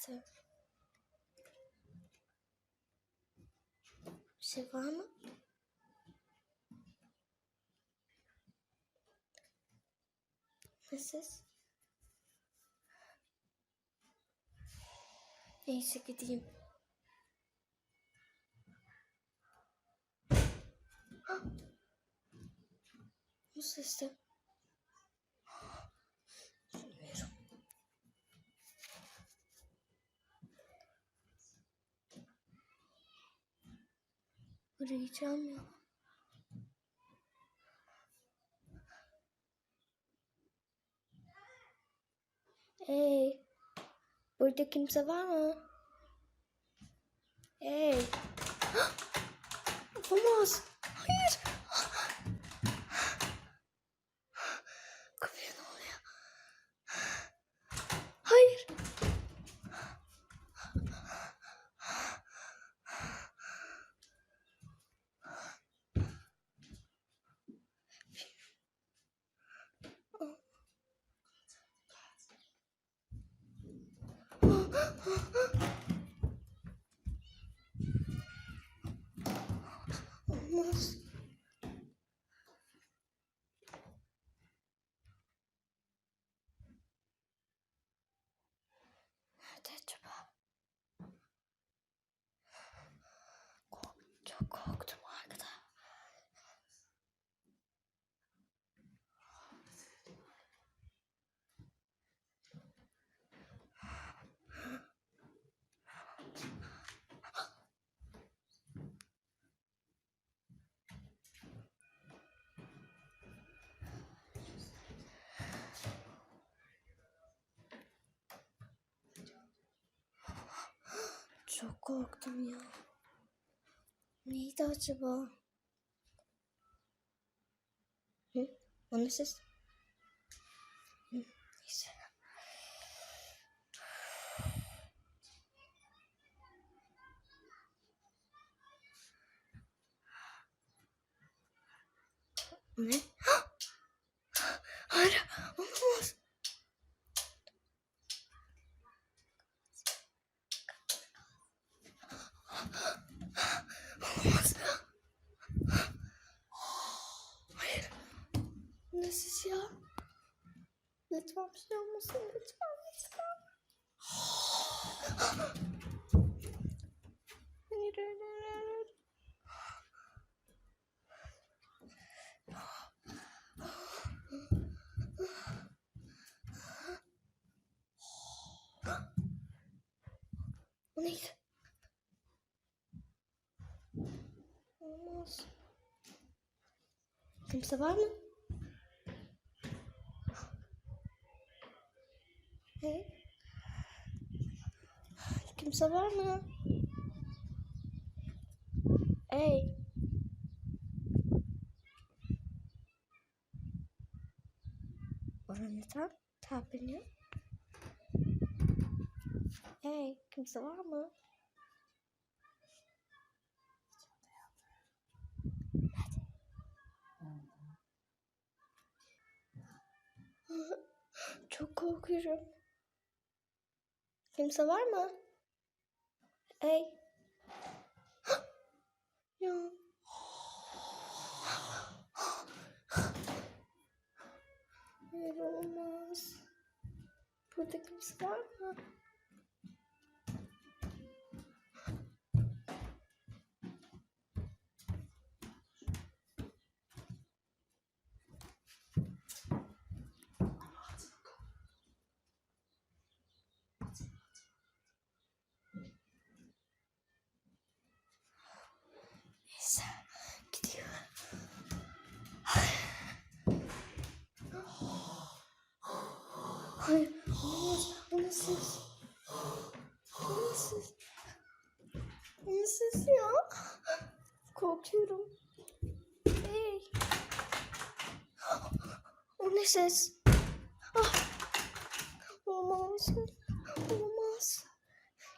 Sesle. Bir şey mı? Ne ses? Neyse gideyim. Ah! Bu ses de. Bilmiyorum. Arayacağım ya. Hey. Burada kimse var mı? Hey. Olamaz. Hayır. 아, 네, 대충 Çok korktum ya. Neydi acaba? Hı? O ne ses? Hı, neyse. Ne? Ne ses ya? Lütfen bir şey olmasın. Lütfen, lütfen. Hayır, hayır, hayır, hayır. O neydi? Olmaz. Kimse var mı? Hey. Kimse var mı? Hey. Oranı tapınıyor. Hey, kimse var mı? Çok korkuyorum. Kimse var mı? Hey. ya. Hayır olmaz. Burada kimse var mı? Neyse gidiyorum. Hayır olmaz. O ne ses? O ne ses? Ya? Korkuyorum. Hey. O ne ses? Ah. Olmaz. Olmaz.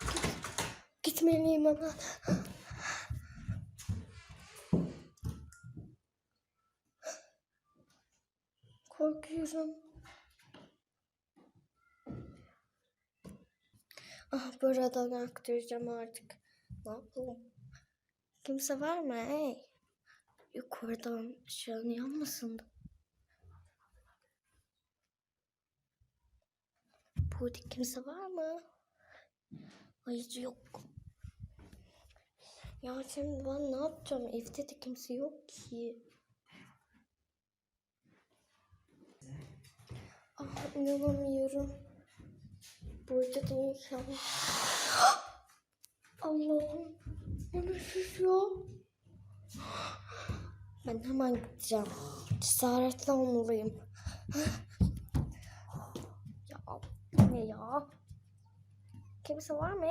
Git, gitmeliyim hemen. Korkuyorum. Ah buradan aktaracağım artık. Ne yapalım? Kimse var mı? Hey. Yukarıdan ışığın yanmasın da. Burada kimse var mı? Hayır yok. Ya şimdi ben ne yapacağım? Evde de kimse yok ki. Ah inanamıyorum. Burada da inşallah. Allah'ım. Bu ne ses ya? Ben hemen gideceğim. Cesaretli olmalıyım. ya ne ya? Kimse var mı?